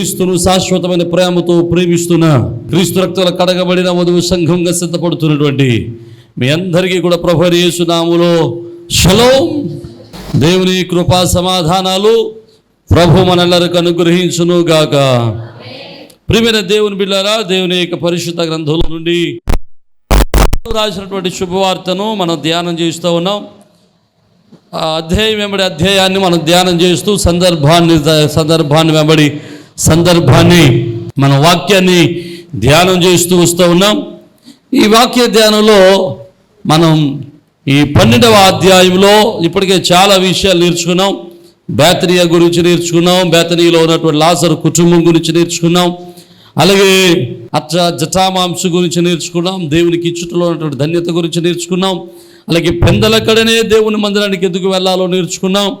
క్రీస్తును శాశ్వతమైన ప్రేమతో ప్రేమిస్తున్న క్రీస్తు రక్తుల కడగబడిన వధువు సంఘంగా సిద్ధపడుతున్నటువంటి మీ అందరికీ కూడా ప్రభు యేసునాములో షలోం. దేవుని కృపా సమాధానాలు ప్రభు మనల్లరికి అనుగ్రహించును గాక ప్రియమైన దేవుని బిళ్ళారా దేవుని యొక్క పరిశుద్ధ గ్రంథంలో నుండి రాసినటువంటి శుభవార్తను మనం ధ్యానం చేస్తూ ఉన్నాం. అధ్యాయం వెంబడి అధ్యాయాన్ని మనం ధ్యానం చేస్తూ సందర్భాన్ని సందర్భాన్ని వెంబడి సందర్భాన్ని మన వాక్యాన్ని ధ్యానం చేస్తూ వస్తూ ఉన్నాం. ఈ వాక్య ధ్యానంలో మనం ఈ పన్నెండవ అధ్యాయంలో ఇప్పటికే చాలా విషయాలు నేర్చుకున్నాం. బేతనియా గురించి నేర్చుకున్నాం బేతనీలో ఉన్నటువంటి లాజర్ కుటుంబం గురించి నేర్చుకున్నాం. అలాగే అచ్చ జటామాంస గురించి నేర్చుకున్నాం దేవునికి ఇచ్చుటలో ఉన్నటువంటి ధన్యత గురించి నేర్చుకున్నాం. అలాగే పెందలక్కడనే దేవుని మందిరానికి ఎందుకు వెళ్ళాలో నేర్చుకున్నాం.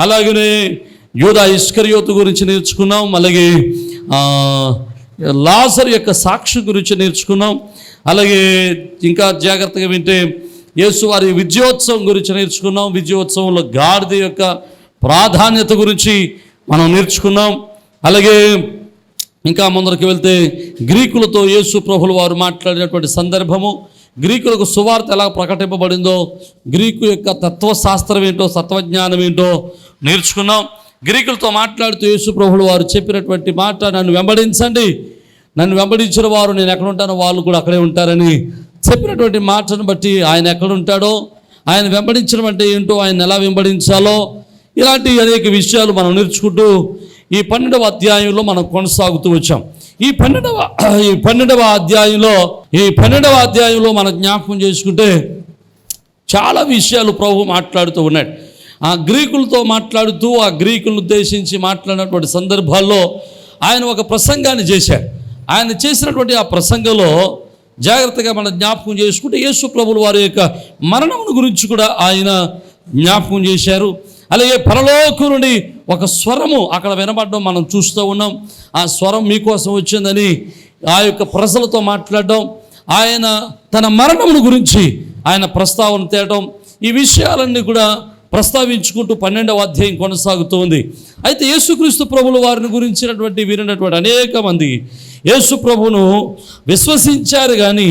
అలాగనే యూదా ఇష్కర్యోతు గురించి నేర్చుకున్నాం అలాగే లాజర్ యొక్క సాక్షి గురించి నేర్చుకున్నాం అలాగే ఇంకా జాగ్రత్తగా వింటే యేసు వారి విజయోత్సవం గురించి నేర్చుకున్నాం విజయోత్సవంలో గాడిద యొక్క ప్రాధాన్యత గురించి మనం నేర్చుకున్నాం అలాగే ఇంకా ముందరికి వెళ్తే గ్రీకులతో యేసు ప్రభుల వారు మాట్లాడినటువంటి సందర్భము గ్రీకులకు సువార్త ఎలా ప్రకటింపబడిందో గ్రీకు యొక్క తత్వశాస్త్రం ఏంటో తత్వజ్ఞానం ఏంటో నేర్చుకున్నాం. గ్రీకులతో మాట్లాడుతూ యేసుప్రభులు వారు చెప్పినటువంటి మాట నన్ను వెంబడించండి. నన్ను వెంబడించిన వారు నేను ఎక్కడ ఉంటానో వాళ్ళు కూడా అక్కడే ఉంటారని చెప్పినటువంటి మాటను బట్టి ఆయన ఎక్కడ ఉంటాడో ఆయన వెంబడించడం అంటే ఏంటో ఆయన ఎలా వెంబడించాలో ఇలాంటి అనేక విషయాలు మనం నేర్చుకుంటూ ఈ పన్నెండవ అధ్యాయంలో మనం కొనసాగుతూ వచ్చాం. ఈ పన్నెండవ ఈ పన్నెండవ అధ్యాయంలో ఈ పన్నెండవ అధ్యాయంలో మనం జ్ఞాపకం చేసుకుంటే చాలా విషయాలు ప్రభు మాట్లాడుతూ ఉన్నాడు. ఆ గ్రీకులతో మాట్లాడుతూ ఆ గ్రీకులను ఉద్దేశించి మాట్లాడినటువంటి సందర్భాల్లో ఆయన ఒక ప్రసంగాన్ని చేశాడు. ఆయన చేసినటువంటి ఆ ప్రసంగంలో జాగ్రత్తగా మనం జ్ఞాపకం చేసుకుంటే యేసు ప్రభులు వారి యొక్క మరణమును గురించి కూడా ఆయన జ్ఞాపకం చేశారు. అలాగే పరలోకం నుండి ఒక స్వరము అక్కడ వినబడడం మనం చూస్తూ ఉన్నాం. ఆ స్వరం మీకోసం వచ్చిందని ఆ యొక్క ప్రజలతో మాట్లాడడం ఆయన తన మరణమును గురించి ఆయన ప్రస్తావన తేయటం ఈ విషయాలన్నీ కూడా ప్రస్తావించుకుంటూ పన్నెండవ అధ్యాయం కొనసాగుతోంది అయితే యేసుక్రీస్తు ప్రభుల వారిని గురించినటువంటి వినటువంటి అనేక మంది యేసు ప్రభును విశ్వసించారు కానీ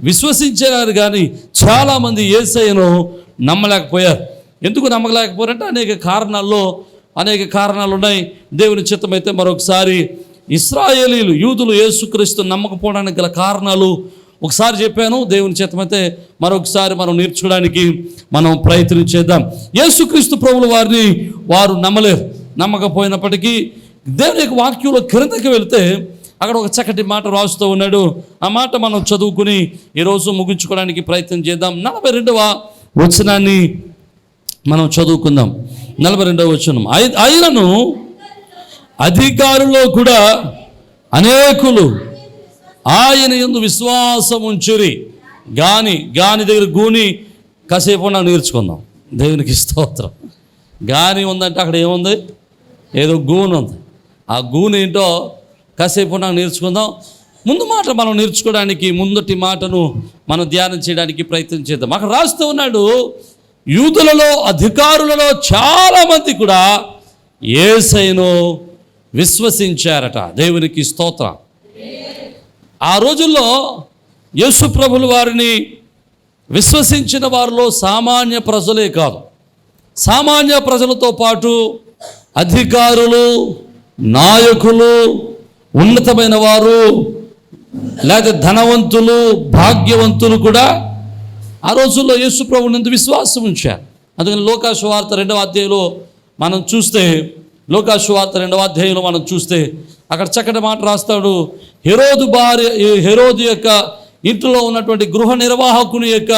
విశ్వసించారు కానీ చాలామంది ఏసయ్యను నమ్మలేకపోయారు. ఎందుకు నమ్మలేకపోయారంటే అనేక కారణాల్లో అనేక కారణాలు ఉన్నాయి దేవుని చిత్తమైతే మరొకసారి ఇస్రాయేలీలు యూదులు యేసుక్రీస్తు నమ్మకపోవడానికి గల కారణాలు ఒకసారి చెప్పాను దేవుని చేతమైతే మరొకసారి మనం నేర్చుకోవడానికి మనం ప్రయత్నం చేద్దాం. యేసుక్రీస్తు ప్రభుల వారిని వారు నమ్మలేరు. నమ్మకపోయినప్పటికీ దేవుని యొక్క వాక్యంలో క్రిందకి వెళితే అక్కడ ఒక చక్కటి మాట రాస్తూ ఉన్నాడు. ఆ మాట మనం చదువుకుని ఈరోజు ముగించుకోవడానికి ప్రయత్నం చేద్దాం. నలభై రెండవ వచనాన్ని మనం చదువుకుందాం. నలభై రెండవ వచనం. ఆయనను అధికారులో కూడా అనేకులు ఆయన ఎందు విశ్వాసం ఉంచురి. గాని గాని దగ్గర గూని కాసేపు నాకు నేర్చుకుందాం. దేవునికి స్తోత్రం. గాని ఉందంటే అక్కడ ఏముంది? ఏదో గూని ఉంది. ఆ గూని ఏంటో కాసేపు నాకు నేర్చుకుందాం. ముందు మాట మనం నేర్చుకోవడానికి ముందటి మాటను మనం ధ్యానం చేయడానికి ప్రయత్నం చేద్దాం. అక్కడ రాస్తూ ఉన్నాడు యూదులలో అధికారులలో చాలామంది కూడా ఏసైను విశ్వసించారట. దేవునికి స్తోత్రం. ఆ రోజుల్లో యేసు ప్రభుల వారిని విశ్వసించిన వారిలో సామాన్య ప్రజలే కాదు. సామాన్య ప్రజలతో పాటు అధికారులు నాయకులు ఉన్నతమైన వారు లేదా ధనవంతులు భాగ్యవంతులు కూడా ఆ రోజుల్లో యేసు ప్రభునందు విశ్వాసం ఉంచారు. అందుకని లోకాసు వార్త రెండవ అధ్యాయంలో మనం చూస్తే లోకాశువార్త రెండవ అధ్యాయంలో మనం చూస్తే అక్కడ చక్కటి మాట రాస్తాడు. హెరోదు భార్య హెరోదు యొక్క ఇంట్లో ఉన్నటువంటి గృహ నిర్వాహకుని యొక్క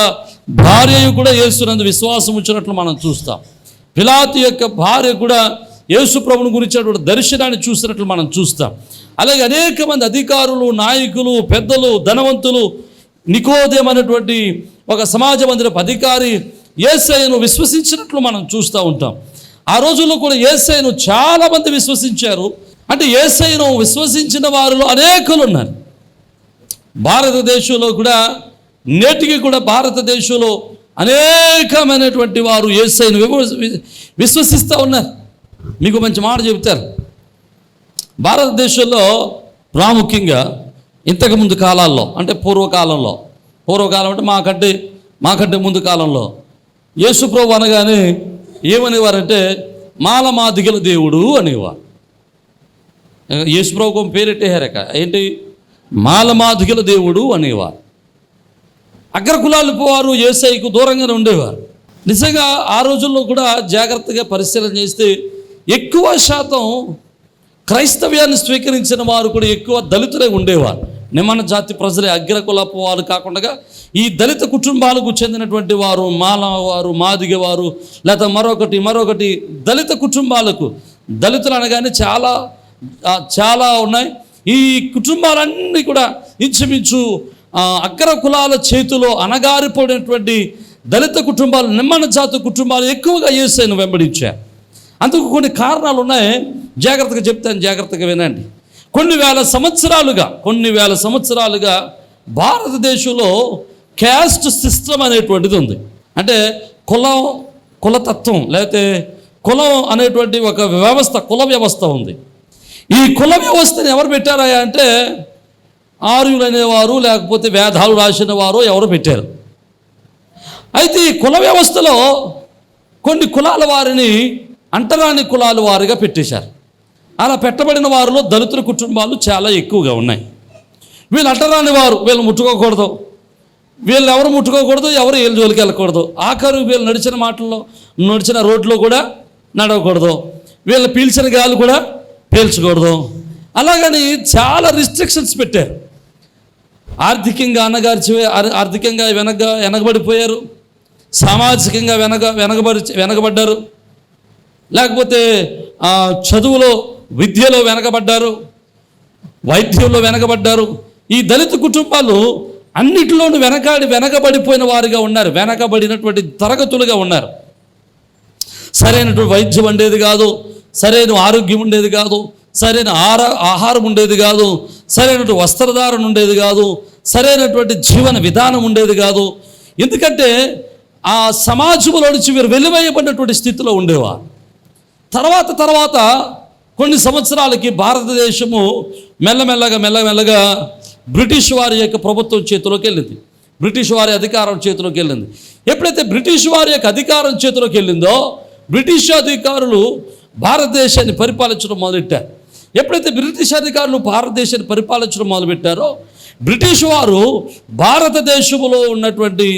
భార్యయు కూడా యేసునందు విశ్వాసం ఉంచినట్లు మనం చూస్తాం. పిలాతు యొక్క భార్య కూడా యేసు ప్రభుని గురించినటువంటి దర్శనాన్ని చూసినట్లు మనం చూస్తాం. అలాగే అనేక మంది అధికారులు నాయకులు పెద్దలు ధనవంతులు నికోదేం అనేటువంటి ఒక సమాజ మందిరపు అధికారి ఏసైను విశ్వసించినట్లు మనం చూస్తూ ఉంటాం. ఆ రోజుల్లో కూడా ఏసైను చాలామంది విశ్వసించారు. అంటే ఏసైను విశ్వసించిన వారిలో అనేకులు ఉన్నారు భారతదేశంలో కూడా నేటికి కూడా భారతదేశంలో అనేకమైనటువంటి వారు ఏసైను విశ్వసిస్తూ ఉన్నారు. మీకు మంచి మాట చెబుతారు. భారతదేశంలో ప్రాముఖ్యంగా ఇంతకుముందు కాలాల్లో అంటే పూర్వకాలంలో పూర్వకాలం అంటే మాకంటే మాకంటే ముందు కాలంలో యేసుప్రభు అనగానే ఏమనేవారంటే మాలమాదిగల దేవుడు అనేవారు. యేసుప్రభుకు ఒక పేరెట్టేహారక ఏంటి? మాలమాదిగల దేవుడు అనేవారు. అగ్రకులాలు పోవారు ఏసైకు దూరంగానే ఉండేవారు. నిజంగా ఆ రోజుల్లో కూడా జాగ్రత్తగా పరిశీలన చేస్తే ఎక్కువ శాతం క్రైస్తవ్యాన్ని స్వీకరించిన వారు కూడా ఎక్కువ దళితులే ఉండేవారు. నిమన జాతి ప్రజలే అగ్రకులపు వారు కాకుండా ఈ దళిత కుటుంబాలకు చెందినటువంటి వారు మాలవారు మాదిగవారు లేదా మరొకటి మరొకటి దళిత కుటుంబాలకు. దళితులు అనగానే చాలా చాలా ఉన్నాయి. ఈ కుటుంబాలన్నీ కూడా ఇంచుమించు అగ్ర కులాల చేతిలో అనగారిపోయినటువంటి దళిత కుటుంబాలు నిమ్మన జాతి కుటుంబాలు ఎక్కువగా ఏసైను వెంబడించారు అందుకు కొన్ని కారణాలు ఉన్నాయి. జాగ్రత్తగా చెప్తాను జాగ్రత్తగా వినండి. కొన్ని వేల సంవత్సరాలుగా కొన్ని వేల సంవత్సరాలుగా భారతదేశంలో క్యాస్ట్ సిస్టమ్ అనేటువంటిది ఉంది. అంటే కులం కులతత్వం లేకపోతే కులం అనేటువంటి ఒక వ్యవస్థ కుల వ్యవస్థ ఉంది. ఈ కుల వ్యవస్థను ఎవరు పెట్టారా అంటే ఆర్యులనేవారు లేకపోతే వేదాలు రాసిన వారు ఎవరు పెట్టారు? అయితే ఈ కుల వ్యవస్థలో కొన్ని కులాల వారిని అంటరాని కులాల వారిగా పెట్టేశారు. అలా పెట్టబడిన వారిలో దళితుల కుటుంబాలు చాలా ఎక్కువగా ఉన్నాయి. వీళ్ళు అంటరాని వారు వీళ్ళు ముట్టుకోకూడదు. వీళ్ళు ఎవరు ముట్టుకోకూడదు? ఎవరు వీళ్ళ జోలికి వెళ్ళకూడదు? ఆఖరు వీళ్ళు నడిచిన మాటల్లో నడిచిన రోడ్లో కూడా నడవకూడదు. వీళ్ళు పీల్చిన గాలి కూడా పీల్చకూడదు అలాగని చాలా రిస్ట్రిక్షన్స్ పెట్టారు. ఆర్థికంగా అనగార్చి ఆర్- ఆర్థికంగా వెనక వెనకబడిపోయారు. సామాజికంగా వెనక వెనకబడి వెనకబడ్డారు. లేకపోతే చదువులో విద్యలో వెనకబడ్డారు. వైద్యంలో వెనకబడ్డారు. ఈ దళిత కుటుంబాలు అన్నిటిలోనూ వెనకాడి వెనకబడిపోయిన వారుగా ఉన్నారు. వెనకబడినటువంటి తరగతులుగా ఉన్నారు. సరైనటువంటి వైద్యం వండేది కాదు. సరైన ఆరోగ్యం ఉండేది కాదు సరైన ఆర ఆహారం ఉండేది కాదు సరైనటువంటి వస్త్రధారణ ఉండేది కాదు సరైనటువంటి జీవన విధానం ఉండేది కాదు. ఎందుకంటే ఆ సమాజంలో నుంచి వీరు వెలువేయబడినటువంటి స్థితిలో ఉండేవారు. తర్వాత తర్వాత కొన్ని సంవత్సరాలకి భారతదేశము మెల్లమెల్లగా మెల్లమెల్లగా బ్రిటిష్ వారి యొక్క ప్రభుత్వం చేతిలోకి వెళ్ళింది. బ్రిటిష్ వారి అధికారం చేతిలోకి వెళ్ళింది. ఎప్పుడైతే బ్రిటిష్ వారి యొక్క అధికారం చేతిలోకి వెళ్ళిందో బ్రిటిష్ అధికారులు భారతదేశాన్ని పరిపాలించడం మొదలెట్టారు. ఎప్పుడైతే బ్రిటిష్ అధికారులు భారతదేశాన్ని పరిపాలించడం మొదలుపెట్టారో బ్రిటిష్ వారు భారతదేశంలో ఉన్నటువంటి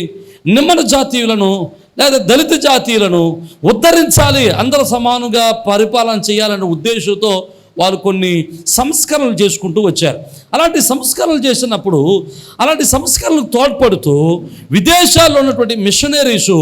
నిమ్మన జాతీయులను లేదా దళిత జాతీయులను ఉద్ధరించాలి అందరూ సమానంగా పరిపాలన చేయాలనే ఉద్దేశంతో వారు కొన్ని సంస్కరణలు చేసుకుంటూ వచ్చారు. అలాంటి సంస్కరణలు చేసినప్పుడు అలాంటి సంస్కరణలకు తోడ్పడుతూ విదేశాల్లో ఉన్నటువంటి మిషనరీసు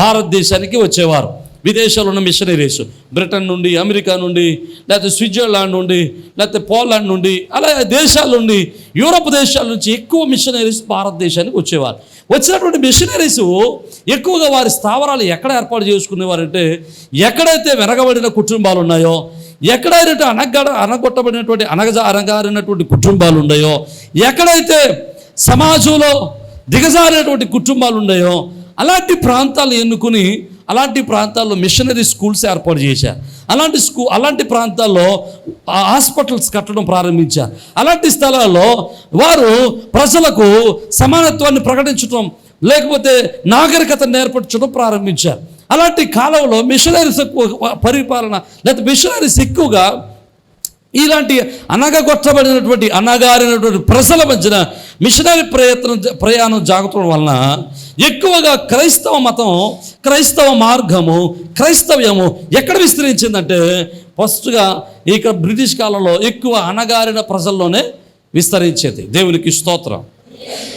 భారతదేశానికి వచ్చేవారు. విదేశాల్లో ఉన్న మిషనరీస్ బ్రిటన్ నుండి అమెరికా నుండి లేకపోతే స్విట్జర్లాండ్ నుండి లేకపోతే పోలాండ్ నుండి అలా దేశాల నుండి యూరోప్ దేశాల నుంచి ఎక్కువ మిషనరీస్ భారతదేశానికి వచ్చేవారు. వచ్చినటువంటి మిషనరీస్ ఎక్కువగా వారి స్థావరాలు ఎక్కడ ఏర్పాటు చేసుకునేవారంటే ఎక్కడైతే వెనకబడిన కుటుంబాలు ఉన్నాయో ఎక్కడైతే అనగడ అనగొట్టబడినటువంటి అనగజ అనగారినటువంటి కుటుంబాలు ఉన్నాయో ఎక్కడైతే సమాజంలో దిగజారినటువంటి కుటుంబాలు ఉన్నాయో అలాంటి ప్రాంతాలు ఎన్నుకుని అలాంటి ప్రాంతాల్లో మిషనరీ స్కూల్స్ ఏర్పాటు చేశారు అలాంటి స్కూ అలాంటి ప్రాంతాల్లో హాస్పిటల్స్ కట్టడం ప్రారంభించారు అలాంటి స్థలాల్లో వారు ప్రజలకు సమానత్వాన్ని ప్రకటించడం లేకపోతే నాగరికతను నేర్పించడం ప్రారంభించారు అలాంటి కాలంలో మిషనరీస్ ఎక్కువ పరిపాలన లేకపోతే మిషనరీస్ ఎక్కువగా ఇలాంటి అనగగొట్టబడినటువంటి అనగారినటువంటి ప్రజల మధ్యన మిషనరీ ప్రయత్నం ప్రయాణం జాగటం వలన ఎక్కువగా క్రైస్తవ మతం క్రైస్తవ మార్గము క్రైస్తవ్యము ఎక్కడ విస్తరించిందంటే ఫస్ట్గా ఇక బ్రిటిష్ కాలంలో ఎక్కువ అనగారిన ప్రజల్లోనే విస్తరించేది. దేవునికి స్తోత్రం.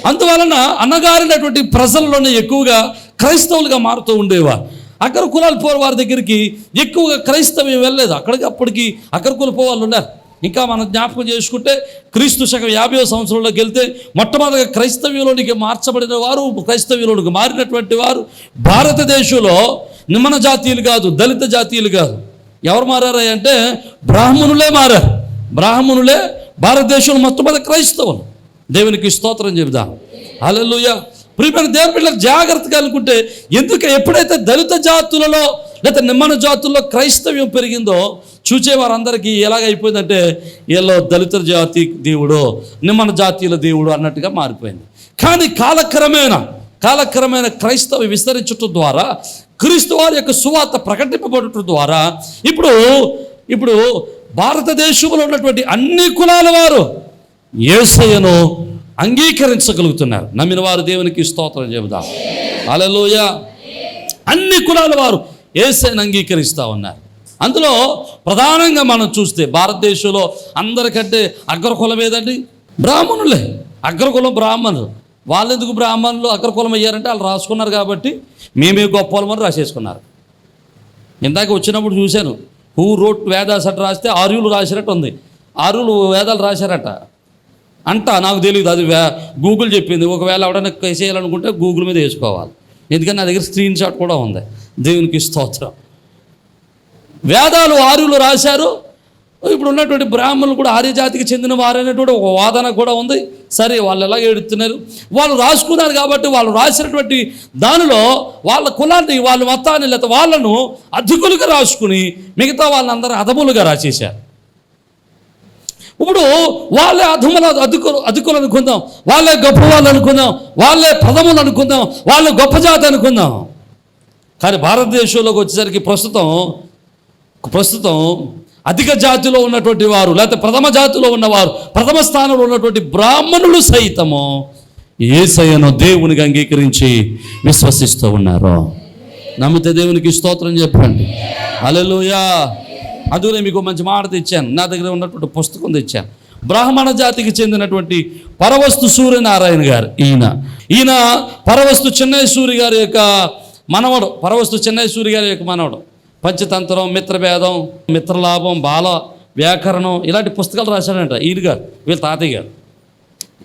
అందువలన అనగారినటువంటి ప్రజల్లోనే ఎక్కువగా క్రైస్తవులుగా మారుతూ ఉండేవారు. అక్కడ కులాలు పోరు వారి దగ్గరికి ఎక్కువగా క్రైస్తవ్యం వెళ్ళలేదు. అక్కడికి అప్పటికి అక్కడ కులపో ఉన్నారు. ఇంకా మనం జ్ఞాపకం చేసుకుంటే క్రీస్తు శకం యాభై సంవత్సరంలోకి వెళ్తే మొట్టమొదటిగా క్రైస్తవ్యంలోనికి మార్చబడిన వారు క్రైస్తవ్యంలోనికి మారినటువంటి వారు భారతదేశంలో నిమ్మన జాతీయులు కాదు దళిత జాతీయులు కాదు. ఎవరు మారారా అంటే బ్రాహ్మణులే మారారు. బ్రాహ్మణులే భారతదేశంలో మొట్టమొదటి క్రైస్తవులు. దేవునికి స్తోత్రం చెబుదాం. అలెలుయా ప్రియమైన దేవుని బిడ్డలు జాగ్రత్తగా అనుకుంటే ఎందుకు ఎప్పుడైతే దళిత జాతులలో లేకపోతే నిమ్మన జాతుల్లో క్రైస్తవ్యం పెరిగిందో చూచేవారందరికీ ఎలాగైపోయిందంటే వీళ్ళు దళిత జాతి దేవుడు నిమ్మన జాతీయుల దేవుడు అన్నట్టుగా మారిపోయింది. కానీ కాలక్రమేణా కాలక్రమేణ క్రైస్తవ విస్తరించటం ద్వారా క్రీస్తు వారి యొక్క సువార్త ప్రకటింపబడటం ద్వారా ఇప్పుడు ఇప్పుడు భారతదేశంలో ఉన్నటువంటి అన్ని కులాల వారు ఏసయ్యను అంగీకరించగలుగుతున్నారు. నమ్మిన వారు దేవునికి స్తోత్రం చెబుదాం. అలలోయ అన్ని కులాల వారు ఏసైని అంగీకరిస్తూ ఉన్నారు. అందులో ప్రధానంగా మనం చూస్తే భారతదేశంలో అందరికంటే అగ్రకులం ఏదండి? బ్రాహ్మణులే. అగ్రకులం బ్రాహ్మణులు. వాళ్ళు ఎందుకు బ్రాహ్మణులు అగ్రకులం అయ్యారంటే వాళ్ళు రాసుకున్నారు కాబట్టి మేమే గొప్పలం అని రాసేసుకున్నారు. ఇందాక వచ్చినప్పుడు చూశాను. హూ రోట్ వేదాస్ అట్ రాస్తే ఆర్యులు రాసినట్టు ఉంది ఆర్యులు వేదాలు రాశారట. అంట నాకు తెలియదు అది గూగుల్ చెప్పింది. ఒకవేళ ఎవడన్నా చేయాలనుకుంటే గూగుల్ మీద వేసుకోవాలి. ఎందుకంటే నా దగ్గర స్క్రీన్ షాట్ కూడా ఉంది. దేవునికి స్తోత్రం. వేదాలు ఆర్యులు రాశారు. ఇప్పుడు ఉన్నటువంటి బ్రాహ్మణులు కూడా ఆర్యజాతికి చెందిన చెందిన వారైనటువంటి ఒక వాదన కూడా ఉంది. సరే వాళ్ళు ఎలా ఏడుతున్నారు? వాళ్ళు రాసుకున్నారు కాబట్టి వాళ్ళు రాసినటువంటి దానిలో వాళ్ళ కులాన్ని వాళ్ళ మతాన్ని లేకపోతే వాళ్ళను అధికులుగా రాసుకుని మిగతా వాళ్ళందరూ అదములుగా రాసేశారు. ఇప్పుడు వాళ్ళే అధముల అధికులు అధికులు అనుకుందాం. వాళ్ళే గొప్ప వాళ్ళు అనుకుందాం. వాళ్ళే పదములు అనుకుందాం. వాళ్ళే గొప్ప జాతి అనుకుందాం. కానీ భారతదేశంలోకి వచ్చేసరికి ప్రస్తుతం ప్రస్తుతం అధిక జాతిలో ఉన్నటువంటి వారు లేకపోతే ప్రథమ జాతిలో ఉన్నవారు ప్రథమ స్థానంలో ఉన్నటువంటి బ్రాహ్మణులు సైతము ఏసయ్యను దేవునికి అంగీకరించి విశ్వసిస్తూ ఉన్నారు. నమ్మితే దేవునికి స్తోత్రం చెప్పండి. అలెలుయా అందుకనే మీకు మంచి మాట తెచ్చాను నా దగ్గర ఉన్నటువంటి పుస్తకం తెచ్చాను. బ్రాహ్మణ జాతికి చెందినటువంటి పరవస్తు సూర్యనారాయణ గారు ఈయన. ఈయన పరవస్తు చెన్నై సూరి గారి యొక్క మనవడు. పరవస్తు చెన్నై సూరి గారి యొక్క మనవడు. పంచతంత్రం మిత్రభేదం మిత్రలాభం బాల వ్యాకరణం ఇలాంటి పుస్తకాలు రాశాడంట ఈయన గారు వీళ్ళ తాతయ్య గారు.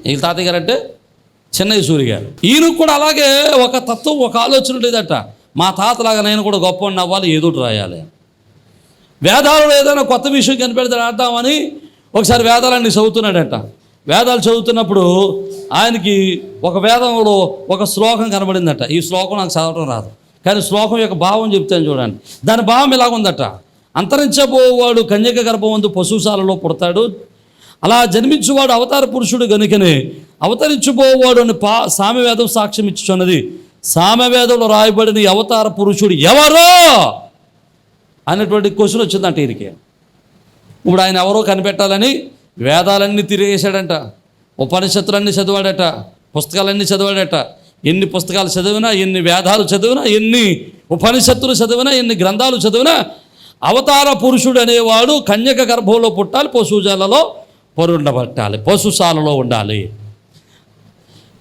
వీళ్ళ తాతయ్య గారు అంటే చెన్నై సూరి గారు. ఈయనకు కూడా అలాగే ఒక తత్వం ఒక ఆలోచన లేదట మా తాతలాగా నేను కూడా గొప్ప నవ్వాలి ఏదో రాయాలి వేదాలలో ఏదైనా కొత్త విషయం కనిపెడితే ఆడతామని ఒకసారి వేదాలన్నీ చదువుతున్నాడట. వేదాలు చదువుతున్నప్పుడు ఆయనకి ఒక వేదంలో ఒక శ్లోకం కనబడిందట. ఈ శ్లోకం నాకు చదవడం రాదు. కానీ శ్లోకం యొక్క భావం చెప్తాను చూడండి. దాని భావం ఇలాగుందట అంతరించబోవాడు కన్యక గర్భవంతు పశుశాలలో పుడతాడు. అలా జన్మించువాడు అవతార పురుషుడు గనుకనే అవతరించబోవాడు అని పా సామ్యవేదం సాక్ష్యం ఇచ్చుచున్నది. సామవేదంలో రాయబడిన ఈ అవతార పురుషుడు ఎవరో? అనేటువంటి క్వశ్చన్ వచ్చిందంట ఈయనకి. ఇప్పుడు ఆయన ఎవరో కనిపెట్టాలని వేదాలన్నీ తిరిగేశాడంట ఉపనిషత్తులన్నీ చదివాడట పుస్తకాలన్నీ చదివాడట. ఎన్ని పుస్తకాలు చదివినా ఎన్ని వేదాలు చదివినా ఎన్ని ఉపనిషత్తులు చదివినా ఎన్ని గ్రంథాలు చదివినా అవతార పురుషుడు అనేవాడు కన్యక గర్భంలో పుట్టాలి పశుజాలలో పొరుండబట్టాలి పశుశాలలో ఉండాలి.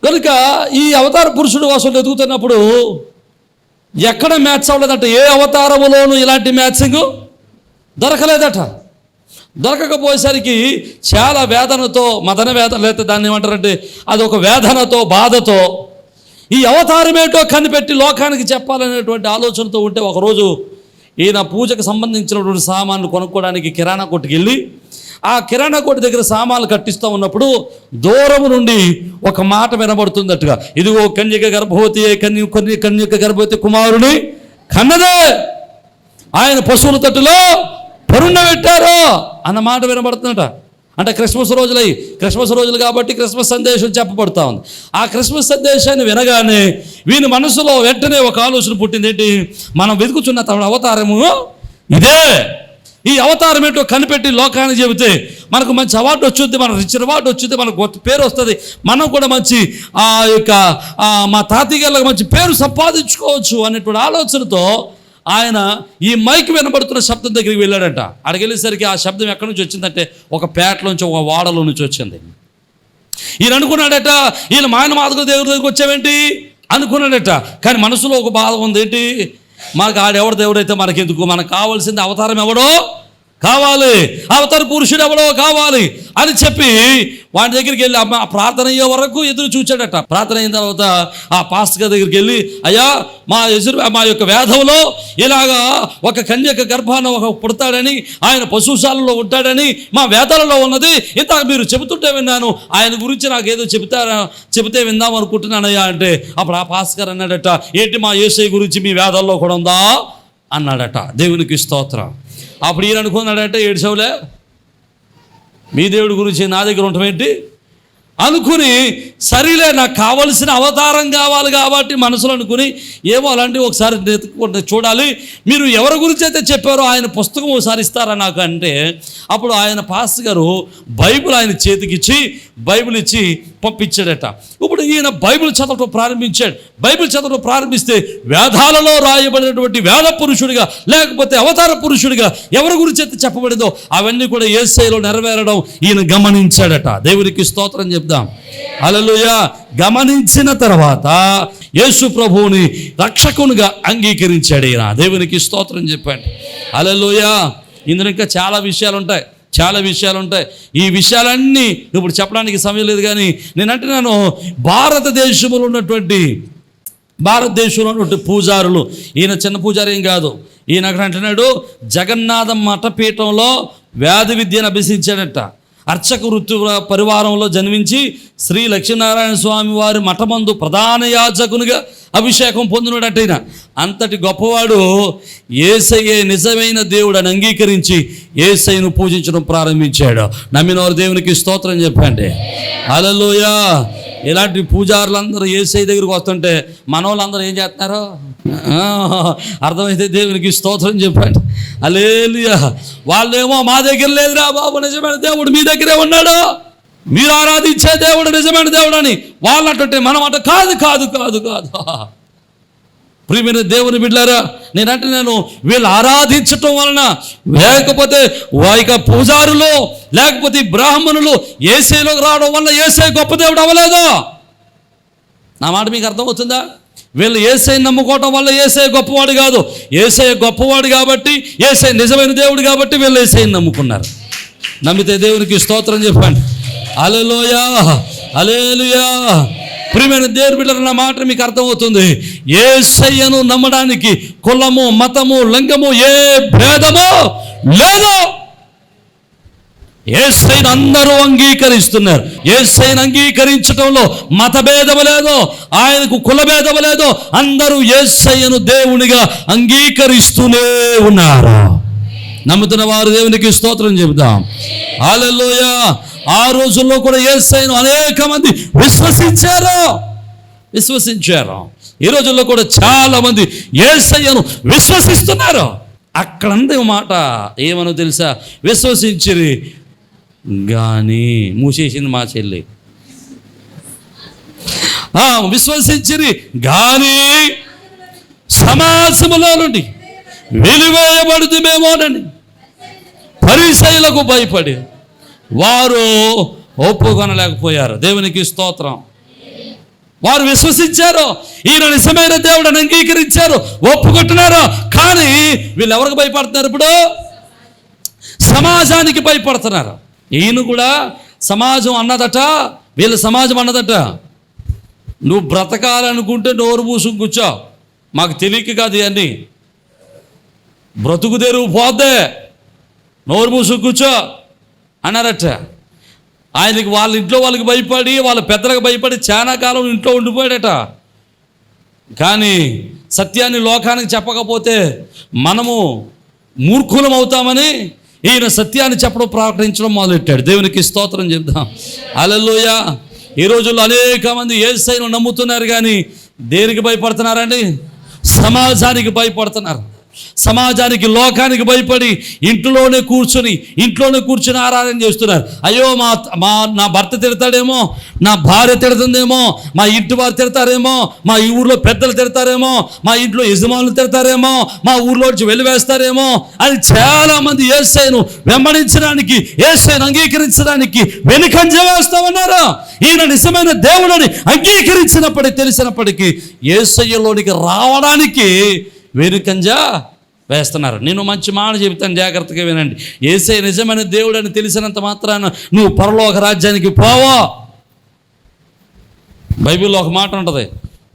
కనుక ఈ అవతార పురుషుడు కోసం ఎదుగుతున్నప్పుడు ఎక్కడ మ్యాచ్ అవ్వలేదట. ఏ అవతారములోనూ ఇలాంటి మ్యాచింగ్ దొరకలేదట. దొరకకపోయేసరికి చాలా వేదనతో మదన వేదన లేకపోతే దాన్ని ఏమంటారంటే అది ఒక వేదనతో బాధతో ఈ అవతారమేటో కనిపెట్టి లోకానికి చెప్పాలనేటువంటి ఆలోచనతో ఉంటే ఒకరోజు ఈయన పూజకు సంబంధించినటువంటి సామాన్లు కొనుక్కోవడానికి కిరాణా కొట్టుకెళ్ళి ఆ కిరాణా కొట్టు దగ్గర సామాన్లు కట్టిస్తూ ఉన్నప్పుడు దూరం నుండి ఒక మాట వినబడుతుందట్టుగా ఇదిగో కన్యక గర్భవతి కన్య కన్య కన్యక గర్భవతి కుమారుని కన్నదే. ఆయన పశువుల తట్టులో పరుణ పెట్టారు అన్న మాట వినబడుతుందట. అంటే క్రిస్మస్ రోజులై క్రిస్మస్ రోజులు కాబట్టి క్రిస్మస్ సందేశం చెప్పబడుతూ ఉంది. ఆ క్రిస్మస్ సందేశాన్ని వినగానే వీని మనసులో వెంటనే ఒక ఆలోచన పుట్టింది ఏంటి మనం వెతుకుచున్న తమ అవతారము ఇదే. ఈ అవతారం ఏంటో కనిపెట్టి లోకానికి చెబితే మనకు మంచి అవార్డు వచ్చింది మన రిచ్ అవార్డు వచ్చింది మనకు పేరు వస్తుంది. మనం కూడా మంచి ఆ యొక్క మా తాతయ్య మంచి పేరు సంపాదించుకోవచ్చు అనేటువంటి ఆలోచనతో ఆయన ఈ మైక్ వినబడుతున్న శబ్దం దగ్గరికి వెళ్ళాడంట. అక్కడికి వెళ్ళేసరికి ఆ శబ్దం ఎక్కడి నుంచి వచ్చిందంటే ఒక పేటలోంచి ఒక వాడలో నుంచి వచ్చింది. ఈయన అనుకున్నాడట ఈయన మాయన మాదక దేవుడి దగ్గరికి వచ్చావేంటి? అనుకున్నాడట. కానీ మనసులో ఒక బాధ ఉంది ఏంటి? మనకు ఆడెవడు దేవుడైతే మనకెందుకు? మనకు కావాల్సింది అవతారం ఎవడో? కావాలి. అవతార పురుషుడు ఎవడో కావాలి అని చెప్పి వాడి దగ్గరికి వెళ్ళి అమ్మ ప్రార్థన అయ్యే వరకు ఎదురు చూచాడట. ప్రార్థన అయిన తర్వాత ఆ పాస్టర్ గారి దగ్గరికి వెళ్ళి అయ్యా మా ఎదురు మా యొక్క వేధంలో ఇలాగా ఒక కన్యక గర్భాన ఒక పుడతాడని ఆయన పశుశాలలో ఉంటాడని మా వేదాలలో ఉన్నది. ఇంత మీరు చెబుతుంటే విన్నాను. ఆయన గురించి నాకు ఏదో చెబుతారా చెబితే విందాం అనుకుంటున్నానయ్యా అంటే అప్పుడు ఆ పాస్కర్ అన్నాడట ఏంటి మా ఏసై గురించి మీ వేదాల్లో కూడా ఉందా? అన్నాడట. దేవునికి స్తోత్రం. అప్పుడు ఈయన అనుకున్నాడంటే ఏడ్చవులే? మీ దేవుడి గురించి నా దగ్గర ఉండటం ఏంటి? అనుకుని సరిలే నాకు కావలసిన అవతారం కావాలి కాబట్టి మనసులో అనుకుని ఏమో అలాంటివి ఒకసారి చూడాలి. మీరు ఎవరి గురించి అయితే చెప్పారో ఆయన పుస్తకం ఒకసారి ఇస్తారా నాకు అంటే అప్పుడు ఆయన పాస్ గారు బైబిల్ ఆయన చేతికిచ్చి బైబిల్ ఇచ్చి పంపించాడట. ఇప్పుడు ఈయన బైబిల్ చదవటం ప్రారంభించాడు. బైబిల్ చదవటం ప్రారంభిస్తే వేదాలలో రాయబడినటువంటి వేద పురుషుడిగా లేకపోతే అవతార పురుషుడిగా ఎవరి గురించి అయితే చెప్పబడిందో అవన్నీ కూడా ఏసైలో నెరవేరడం ఈయన గమనించాడట. దేవునికి స్తోత్రం చెప్దాం అలలుయ గమనించిన తర్వాత యేసు ప్రభువుని రక్షకునిగా అంగీకరించాడు ఈయన. దేవునికి స్తోత్రం చెప్పండి. అలలుయ ఇందులో ఇంకా చాలా విషయాలు ఉంటాయి చాలా విషయాలు ఉంటాయి ఈ విషయాలన్నీ ఇప్పుడు చెప్పడానికి సమయం లేదు కానీ నేను అంటున్నాను భారతదేశంలో ఉన్నటువంటి భారతదేశంలో ఉన్నటువంటి పూజారులు ఈయన చిన్న పూజారి ఏం కాదు. ఈయన అక్కడ అంటున్నాడు జగన్నాథం మఠపీఠంలో వ్యాధి విద్యను అభ్యసించాడట. అర్చక వృత్తి పరివారంలో జన్మించి శ్రీ లక్ష్మీనారాయణ స్వామి వారి మఠమందు ప్రధాన యాచకునిగా అభిషేకం పొందినడట అంతటి గొప్పవాడు ఏసయ్యే నిజమైన దేవుడని అంగీకరించి ఏసైను పూజించడం ప్రారంభించాడు. నమ్మినవారు దేవునికి స్తోత్రం చెప్పండి. అలలోయ ఇలాంటి పూజారులందరూ ఏసై దగ్గరికి వస్తుంటే మనోళ్ళందరూ ఏం చేస్తున్నారు? అర్థమైతే దేవునికి స్తోత్రం చెప్పండి. అలేలియా వాళ్ళేమో మా దగ్గర లేదురా బాబు నిజమైన దేవుడు మీ దగ్గరే ఉన్నాడు. మీరు ఆరాధించే దేవుడు నిజమైన దేవుడు అని వాళ్ళు అంటుంటే మనం అంట కాదు కాదు కాదు కాదు. ప్రియమైన దేవుని బిడ్డారా నేనంటే నేను వీళ్ళు ఆరాధించటం వలన లేకపోతే వాయిక పూజారులు లేకపోతే బ్రాహ్మణులు ఏసైలోకి రావడం వల్ల ఏసై గొప్ప దేవుడు అవ్వలేదు? నా మాట మీకు అర్థమవుతుందా వీళ్ళు ఏసై నమ్ముకోవటం వల్ల ఏసై గొప్పవాడు కాదు. ఏసై గొప్పవాడు కాబట్టి ఏసై నిజమైన దేవుడు కాబట్టి వీళ్ళు ఏసైని నమ్ముకున్నారు. నమ్మితే దేవునికి స్తోత్రం చెప్పండి. అలెలోయా అలేలుయా ప్రియమైన దేవుని బిడ్డలు నా మాట మీకు అర్థమవుతుంది. ఏసయ్యను నమ్మడానికి కులము మతము లింగము ఏ భేదము లేదు ఏసైని అందరూ అంగీకరిస్తున్నారు. ఏసైని అంగీకరించడంలో మత భేదము లేదు ఆయనకు కులభేదము లేదో లేదు అందరూ ఏసయ్యను దేవునిగా అంగీకరిస్తూనే ఉన్నారు. నమ్ముతున్న వారు దేవునికి స్తోత్రం చెబుదాం. హల్లెలూయ. ఆ రోజుల్లో కూడా ఏసైను అనేక మంది విశ్వసించారు? విశ్వసించారు? ఈ రోజుల్లో కూడా చాలా మంది ఏసయ్యను విశ్వసిస్తున్నారు? అక్కడ అందే మాట. ఏమనో తెలుసా? విశ్వసించిరి. కానీ మూసేసింది మా చెల్లి. ఆ, విశ్వసించిరి. కానీ సమాజంలో నుండి వెలివేయబడుతుమేమోనని పరిశైలకు భయపడి వారు ఒప్పుకొనలేకపోయారు. దేవునికి స్తోత్రం. వారు విశ్వసించారు. ఈయన నిజమైన దేవుడని అంగీకరించారు. ఒప్పుకుంటున్నారు కానీ వీళ్ళు ఎవరికి భయపడుతున్నారు ఇప్పుడు? సమాజానికి భయపడుతున్నారు. ఈయన కూడా సమాజం అన్నదట. వీళ్ళ సమాజం అన్నదట. నువ్వు బ్రతకాలనుకుంటే నోరు పూసుకు కూర్చో. మాకు తెలియక కాదు ఇవన్నీ. బ్రతుకు తెరువు పోద్దే నోరు పూసుకు కూర్చో. అన్నారట. ఆయనకి వాళ్ళ ఇంట్లో వాళ్ళకి భయపడి వాళ్ళ పెద్దలకు భయపడి చాలా కాలం ఇంట్లో ఉండిపోయాడట. కానీ సత్యాన్ని లోకానికి చెప్పకపోతే మనము మూర్ఖులం అవుతామని ఈయన సత్యాన్ని చెప్పడం ప్రకటించడం మొదలెట్టాడు. దేవునికి స్తోత్రం చెప్దాం. అలలోయ ఈ రోజుల్లో అనేక మంది ఏసైను నమ్ముతున్నారు కానీ దేనికి భయపడుతున్నారండి? సమాజానికి భయపడుతున్నారు. సమాజానికి లోకానికి భయపడి ఇంట్లోనే కూర్చొని ఇంట్లోనే కూర్చొని ఆరాధన చేస్తున్నారు. అయ్యో మా మా నా భర్త తిడతాడేమో నా భార్య తిడుతుందేమో మా ఇంటి వారు తిడతారేమో మా ఈ ఊర్లో పెద్దలు తిడతారేమో మా ఇంట్లో యజమానులు తిడతారేమో మా ఊర్లో నుంచి వెళ్ళివేస్తారేమో అని చాలామంది ఏసైను వెంబడించడానికి ఏసైను అంగీకరించడానికి వెనుకంజ వేస్తామన్నారు ఈయన నిజమైన దేవుడని అంగీకరించినప్పటికీ తెలిసినప్పటికీ ఏసయ్యలోనికి రావడానికి వేరుకంజా వేస్తున్నారు. నేను మంచి మాట చెబుతాను జాగ్రత్తగా వినండి. ఏసే నిజమైన దేవుడని తెలిసినంత మాత్రాన నువ్వు పరలోక రాజ్యానికి పోవా. బైబిల్లో ఒక మాట ఉంటుంది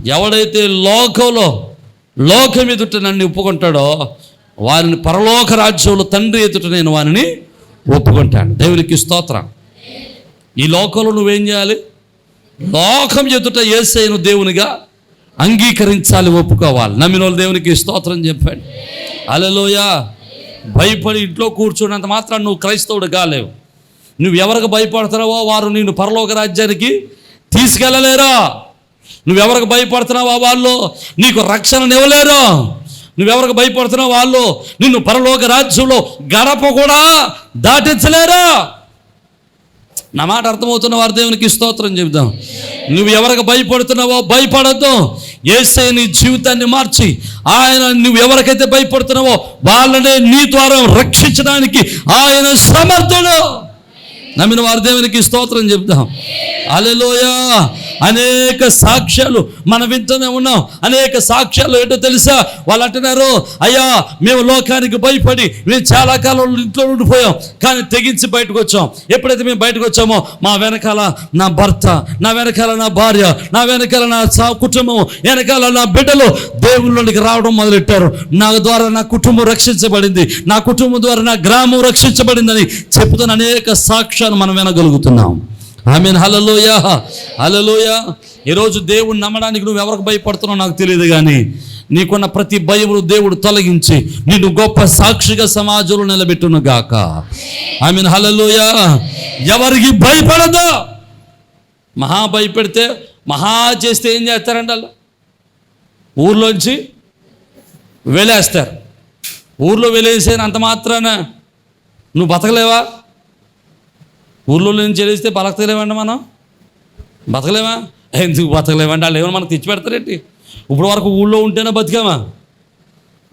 ఎవడైతే లోకంలో లోకం ఎదుట నన్ను ఒప్పుకుంటాడో వారిని పరలోక రాజ్యంలో తండ్రి ఎదుట నేను వారిని ఒప్పుకుంటాను. దేవునికి స్తోత్రం. ఈ లోకంలో నువ్వేం చేయాలి? లోకం ఎదుట ఏసైను దేవునిగా అంగీకరించాలి ఒప్పుకోవాలి. నమ్మిన వాళ్ళు దేవునికి స్తోత్రం చెప్పండి. అలలోయ భయపడి ఇంట్లో కూర్చున్నంత మాత్రం నువ్వు క్రైస్తవుడు కాలేవు. నువ్వు ఎవరికి భయపడుతున్నావో వారు నిన్ను పరలోక రాజ్యానికి తీసుకెళ్ళలేరా. నువ్వెవరికి భయపడుతున్నావో వాళ్ళు నీకు రక్షణనివ్వలేరు నువ్వెవరికి భయపడుతున్నావు వాళ్ళు నిన్ను పరలోక రాజ్యంలో గడప కూడా దాటించలేరా. నా మాట అర్థమవుతున్న వారి దేవునికి స్తోత్రం చెబుదాం. నువ్వు ఎవరికి భయపడుతున్నావో భయపడద్దు. ఏసే నీ జీవితాన్ని మార్చి ఆయన నువ్వు ఎవరికైతే భయపడుతున్నావో వాళ్ళనే నీ ద్వారా రక్షించడానికి ఆయన సమర్థుడు. నమ్మిన వారి దేవునికి స్తోత్రం చెప్దాం. అలెలోయ అనేక సాక్ష్యాలు మనం వింటూనే ఉన్నాం. అనేక సాక్ష్యాలు ఏంటో తెలుసా? వాళ్ళు అంటున్నారు అయ్యా మేము లోకానికి భయపడి మేము చాలా కాలం ఇంట్లో ఉండిపోయాం కానీ తెగించి బయటకు వచ్చాం. ఎప్పుడైతే మేము బయటకు వచ్చామో మా వెనకాల నా భర్త నా వెనకాల నా భార్య నా వెనకాల నా సా కుటుంబం వెనకాల నా బిడ్డలు దేవుళ్ళకి రావడం మొదలెట్టారు. నా ద్వారా నా కుటుంబం రక్షించబడింది. నా కుటుంబం ద్వారా నా గ్రామం రక్షించబడిందని చెప్తున్న అనేక సాక్ష్యాలు మనం వినగలుగుతున్నాం. ఆమె హలలోయ హలలోయ ఈరోజు దేవుడు నమ్మడానికి నువ్వు ఎవరికి భయపడుతున్నావు నాకు తెలియదు కానీ నీకున్న ప్రతి భయమును దేవుడు తొలగించి నిన్ను గొప్ప సాక్షిగా సమాజంలో నిలబెట్టును గాక. ఆమె హలలోయ ఎవరికి భయపడదు మహా భయపెడితే మహా చేస్తే ఏం చేస్తారండి వాళ్ళు? ఊర్లోంచి వెళ్ళేస్తారు. ఊర్లో వెళ్ళేసేది అంత మాత్రాన నువ్వు బతకలేవా? ఊర్లో నుంచి చెల్లిస్తే బతకలేమండి మనం? బతకలేమా? ఎందుకు బతకలేమండి? వాళ్ళు ఏమైనా మనకు తెచ్చి పెడతారేంటి? ఇప్పుడు వరకు ఊళ్ళో ఉంటేనే బతికామా?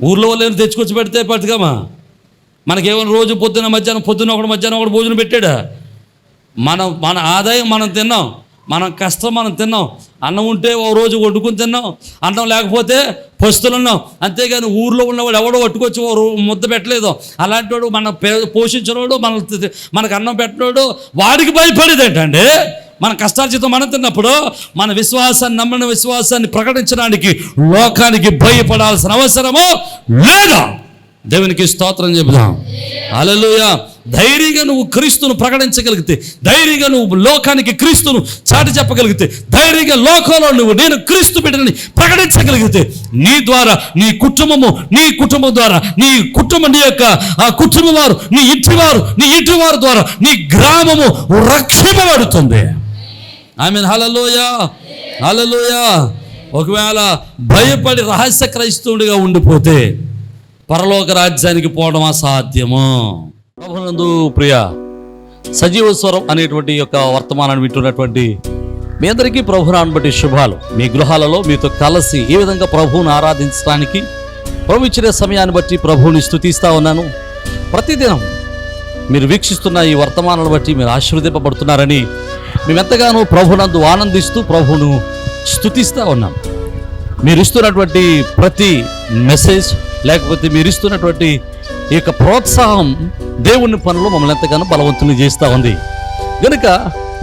ఊర్లో వాళ్ళు ఏమైనా తెచ్చుకొచ్చి పెడితే బతికామా? మనకేమైనా రోజు పొద్దున మధ్యాహ్నం పొద్దున్న ఒకటి మధ్యాహ్నం ఒకటి భోజనం పెట్టాడా? మనం మన ఆదాయం మనం తిన్నాం మనం కష్టం మనం తిన్నాం అన్నం ఉంటే ఓ రోజు వండుకుని తిన్నాం. అన్నం లేకపోతే పస్తులున్నాం అంతేగాని ఊర్లో ఉన్నవాడు ఎవడో పట్టుకొచ్చి ఓ ముద్ద పెట్టలేదు. అలాంటి వాడు మన పోషించినోడు మన మనకు అన్నం పెట్టినోడు వాడికి భయపడేది ఏంటండి? మన కష్టార్జితం మనం తిన్నప్పుడు మన విశ్వాసాన్ని నమ్మిన విశ్వాసాన్ని ప్రకటించడానికి లోకానికి భయపడాల్సిన అవసరము లేదా? దేవునికి స్తోత్రం చెబుదాం. అలలుయ ధైర్యంగా నువ్వు క్రీస్తును ప్రకటించగలిగితే ధైర్యంగా నువ్వు లోకానికి క్రీస్తును చాటి చెప్పగలిగితే ధైర్యంగా లోకంలో నువ్వు నేను క్రీస్తు బిడ్డని ప్రకటించగలిగితే నీ ద్వారా నీ కుటుంబము నీ కుటుంబం ద్వారా నీ కుటుంబం నీ యొక్క ఆ కుటుంబం వారు నీ ఇంటి వారు నీ ఇంటి వారి ద్వారా నీ గ్రామము రక్షింపబడుతుంది. ఐ మీన్ హలలోయా హలలోయా ఒకవేళ భయపడి రహస్య క్రైస్తవుడిగా ఉండిపోతే పరలోక రాజ్యానికి పోవడం అసాధ్యము. ప్రభునందు ప్రియ సజీవ స్వరం అనేటువంటి యొక్క వర్తమానాన్ని వింటున్నటువంటి మీ అందరికీ ప్రభునాన్ని బట్టి శుభాలు. మీ గృహాలలో మీతో కలిసి ఏ విధంగా ప్రభువును ఆరాధించడానికి ప్రభు ఇచ్చిన సమయాన్ని బట్టి ప్రభువుని స్థుతిస్తూ ఉన్నాను. ప్రతిదినం మీరు వీక్షిస్తున్న ఈ వర్తమానాలను బట్టి మీరు ఆశీర్వదింపబడుతున్నారని మేమెంతగానో ప్రభునందు ఆనందిస్తూ ప్రభువును స్థుతిస్తూ ఉన్నాం. మీరు ఇస్తున్నటువంటి ప్రతి మెసేజ్ లేకపోతే మీరు ఇస్తున్నటువంటి ఈ యొక్క ప్రోత్సాహం దేవుని పనులు మమ్మల్ని ఎంతగానో బలవంతుని చేస్తూ ఉంది. కనుక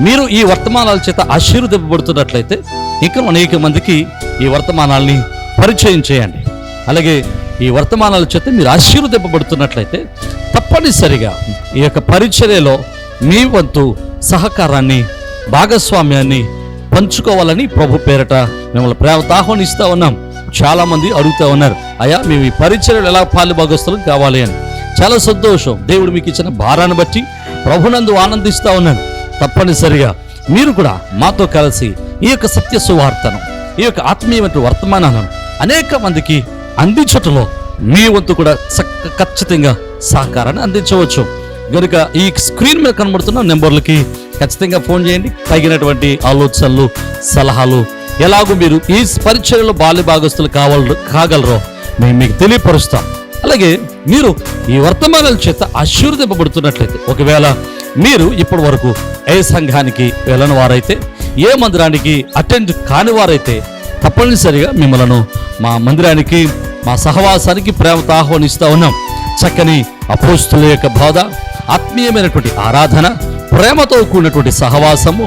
మీరు ఈ వర్తమానాల చేత ఆశీర్వదింపబడుతున్నట్లయితే ఇంకా అనేక మందికి ఈ వర్తమానాల్ని పరిచయం చేయండి. అలాగే ఈ వర్తమానాల చేత మీరు ఆశీర్వదింపబడుతున్నట్లయితే తప్పనిసరిగా ఈ యొక్క పరిచర్యలో మీ వంతు సహకారాన్ని భాగస్వామ్యాన్ని పంచుకోవాలని ప్రభు పేరట మిమ్మల్ని ప్రేమతో ఆహ్వానిస్తూ ఉన్నాం. చాలామంది అడుగుతూ ఉన్నారు అయ్యా మేము ఈ పరిచయలు ఎలా పాలు భాగస్థలం కావాలి అని? చాలా సంతోషం. దేవుడు మీకు ఇచ్చిన భారాన్ని బట్టి ప్రభునందు ఆనందిస్తూ ఉన్నాను తప్పనిసరిగా మీరు కూడా మాతో కలిసి ఈ యొక్క సత్య సువార్తను ఈ యొక్క ఆత్మీయమైన వర్తమానాలను అనేక మందికి అందించటంలో మీ వంతు కూడా చక్క ఖచ్చితంగా సహకారాన్ని అందించవచ్చు. కనుక ఈ స్క్రీన్ మీద కనబడుతున్న నెంబర్లకి ఖచ్చితంగా ఫోన్ చేయండి. తగినటువంటి ఆలోచనలు సలహాలు ఎలాగో మీరు ఈ పరిచయలో బాల్య భాగస్తులు కావాల కాగలరో మేము మీకు తెలియపరుస్తాం. అలాగే మీరు ఈ వర్తమానాల చేత ఆశీర్వదింపబడుతున్నట్లయితే ఒకవేళ మీరు ఇప్పటి వరకు ఏ సంఘానికి వెళ్ళని వారైతే ఏ మందిరానికి అటెండ్ కాని వారైతే తప్పనిసరిగా మిమ్మలను మా మందిరానికి మా సహవాసానికి ప్రేమతో ఆహ్వానిస్తూ ఉన్నాం. చక్కని అపోస్తుల యొక్క బోధ ఆత్మీయమైనటువంటి ఆరాధన ప్రేమతో కూడినటువంటి సహవాసము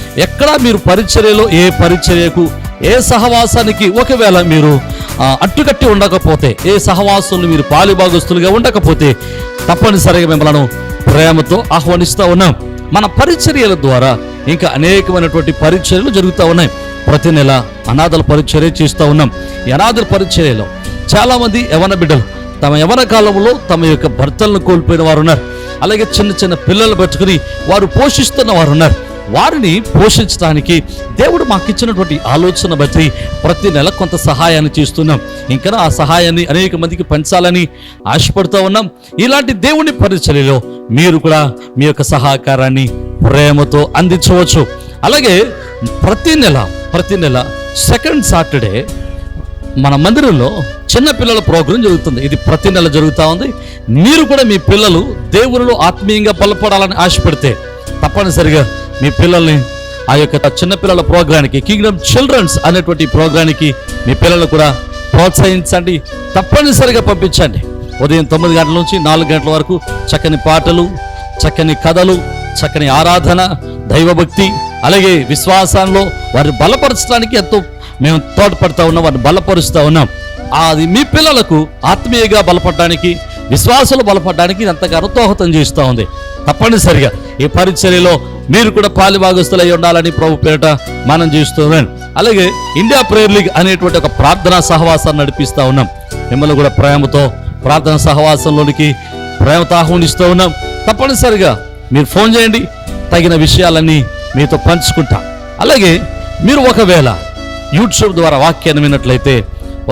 ఎక్కడా మీరు పరిచర్యలో ఏ పరిచర్యకు ఏ సహవాసానికి ఒకవేళ మీరు అట్టుకట్టి ఉండకపోతే ఏ సహవాసులు మీరు పాలిభాగస్తులుగా ఉండకపోతే తప్పనిసరిగా మిమ్మల్ని ప్రేమతో ఆహ్వానిస్తూ ఉన్నాం. మన పరిచర్యల ద్వారా ఇంకా అనేకమైనటువంటి పరిచర్యలు జరుగుతూ ఉన్నాయి. ప్రతి నెల అనాథల పరిచర్య చేస్తూ ఉన్నాం. ఈ అనాథల పరిచర్యలో చాలామంది యవన బిడ్డలు తమ యవన కాలంలో తమ యొక్క భర్తలను కోల్పోయిన వారు ఉన్నారు అలాగే చిన్న చిన్న పిల్లలు పెట్టుకుని వారు పోషిస్తున్న వారు ఉన్నారు వారిని పోషించడానికి దేవుడు మాకు ఇచ్చినటువంటి ఆలోచన బట్టి ప్రతి నెల కొంత సహాయాన్ని చేస్తున్నాం. ఇంకా ఆ సహాయాన్ని అనేక మందికి పంచాలని ఆశపడుతూ ఉన్నాం. ఇలాంటి దేవుని పరిచర్యలో మీరు కూడా మీ యొక్క సహకారాన్ని ప్రేమతో అందించవచ్చు. అలాగే ప్రతి నెల ప్రతి నెల సెకండ్ సాటర్డే మన మందిరంలో చిన్న పిల్లల ప్రోగ్రాం జరుగుతుంది. ఇది ప్రతి నెల జరుగుతూ ఉంది. మీరు కూడా మీ పిల్లలు దేవునిలో ఆత్మీయంగా బలపడాలని ఆశపడితే తప్పనిసరిగా మీ పిల్లల్ని ఆ యొక్క చిన్న పిల్లల ప్రోగ్రానికి కింగ్డమ్ చిల్డ్రన్స్ అనేటువంటి ప్రోగ్రానికి మీ పిల్లలు కూడా ప్రోత్సహించండి. తప్పనిసరిగా పంపించండి. ఉదయం తొమ్మిది గంటల నుంచి నాలుగు గంటల వరకు చక్కని పాటలు చక్కని కథలు చక్కని ఆరాధన దైవభక్తి అలాగే విశ్వాసంలో వారిని బలపరచడానికి ఎంతో మేము తోడ్పడతా ఉన్నాం వారిని బలపరుస్తూ ఉన్నాం. అది మీ పిల్లలకు ఆత్మీయంగా బలపడడానికి విశ్వాసాలు బలపడడానికి ఎంతగానో దోహదం చేస్తూ ఉంది. తప్పనిసరిగా ఈ పరిచర్యలో మీరు కూడా పాలిభాగస్తులై ఉండాలని ప్రభు పేరిట మనం చేస్తున్నాం అలాగే ఇండియా ప్రేయర్ లీగ్ అనేటువంటి ఒక ప్రార్థనా సహవాసాన్ని నడిపిస్తూ ఉన్నాం. మిమ్మల్ని కూడా ప్రేమతో ప్రార్థన సహవాసంలోనికి ప్రేమతో ఆహ్వానిస్తూ ఉన్నాం. తప్పనిసరిగా మీరు ఫోన్ చేయండి. తగిన విషయాలన్నీ మీతో పంచుకుంటా. అలాగే మీరు ఒకవేళ యూట్యూబ్ ద్వారా వాక్యాన్ని విన్నట్లయితే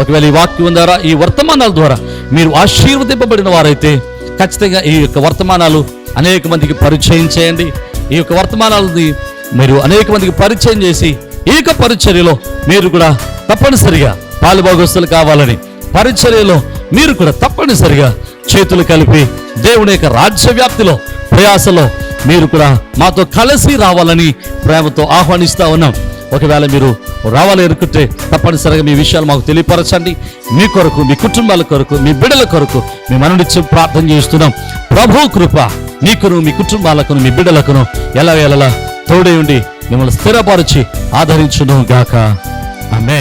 ఒకవేళ ఈ వాక్యం ద్వారా ఈ వర్తమానాల ద్వారా మీరు ఆశీర్వదింపబడిన వారైతే ఖచ్చితంగా ఈ యొక్క వర్తమానాలు అనేక మందికి పరిచయం చేయండి. ఈ యొక్క వర్తమానాలని మీరు అనేక మందికి పరిచయం చేసి ఈ యొక్క పరిచర్యలో మీరు కూడా తప్పనిసరిగా పాలుభాగస్తులు కావాలని పరిచర్యలో మీరు కూడా తప్పనిసరిగా చేతులు కలిపి దేవుని యొక్క రాజ్య వ్యాప్తిలో ప్రయాసలో మీరు కూడా మాతో కలిసి రావాలని ప్రేమతో ఆహ్వానిస్తూ ఉన్నాం. ఒకవేళ మీరు రావాలి అనుకుంటే తప్పనిసరిగా మీ విషయాలు మాకు తెలియపరచండి. మీ కొరకు మీ కుటుంబాల కొరకు మీ బిడ్డల కొరకు మీ మననిచ్చి ప్రార్థన చేస్తున్నాం. ప్రభు కృప మీకును మీ కుటుంబాలకును మీ బిడ్డలకును ఎలా ఎలా తోడై ఉండి మిమ్మల్ని స్థిరపరిచి ఆదరించును గాక. ఆమె